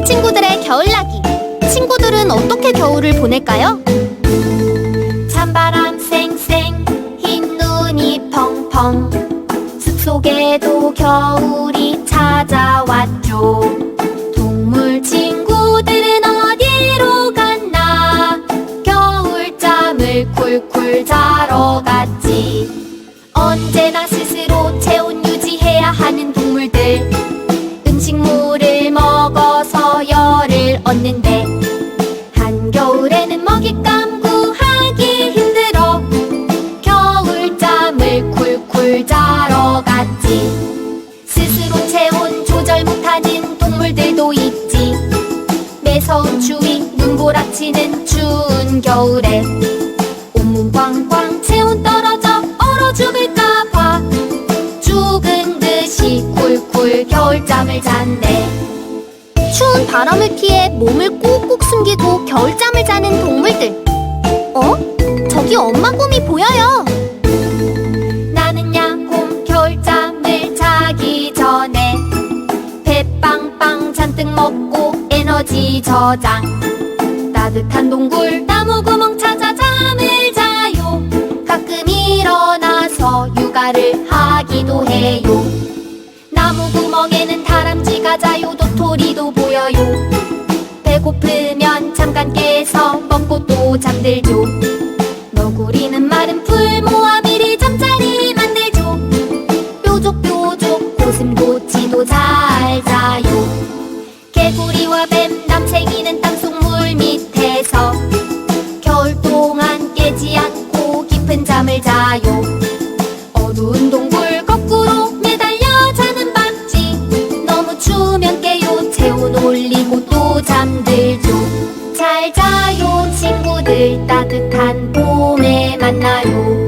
동물 친구들의 겨울나기. 친구들은 어떻게 겨울을 보낼까요? 찬바람 쌩쌩, 흰 눈이 펑펑. 숲속에도 겨울이 찾아왔죠. 동물 친구들은 어디로 갔나? 겨울잠을 쿨쿨 자러 갔지. 언제나 스스로 체온 얻는데 한겨울에는 먹잇감 구하기 힘들어. 겨울잠을 쿨쿨 자러 갔지. 스스로 체온 조절 못하는 동물들도 있지. 매서운 추위 눈보라치는 추운 겨울에 온몸 꽝꽝 체온 떨어져 얼어 죽을까봐. 죽은 듯이 쿨쿨 겨울잠을 추운 바람을 피해 몸을 꾹꾹 숨기고 겨울잠을 자는 동물들. 어? 저기 엄마 곰이 보여요. 나는 야곰 겨울잠을 자기 전에 배 빵빵 잔뜩 먹고 에너지 저장. 따뜻한 동굴 나무 구멍 찾아 잠을 자요. 가끔 일어나서 육아를 하기도 해요 나무 구멍에는 다람쥐 가 자요 도토리도 보여요. 배고프면 잠깐 깨서 먹고 또 잠들죠 친구들 따뜻한 봄에 만나요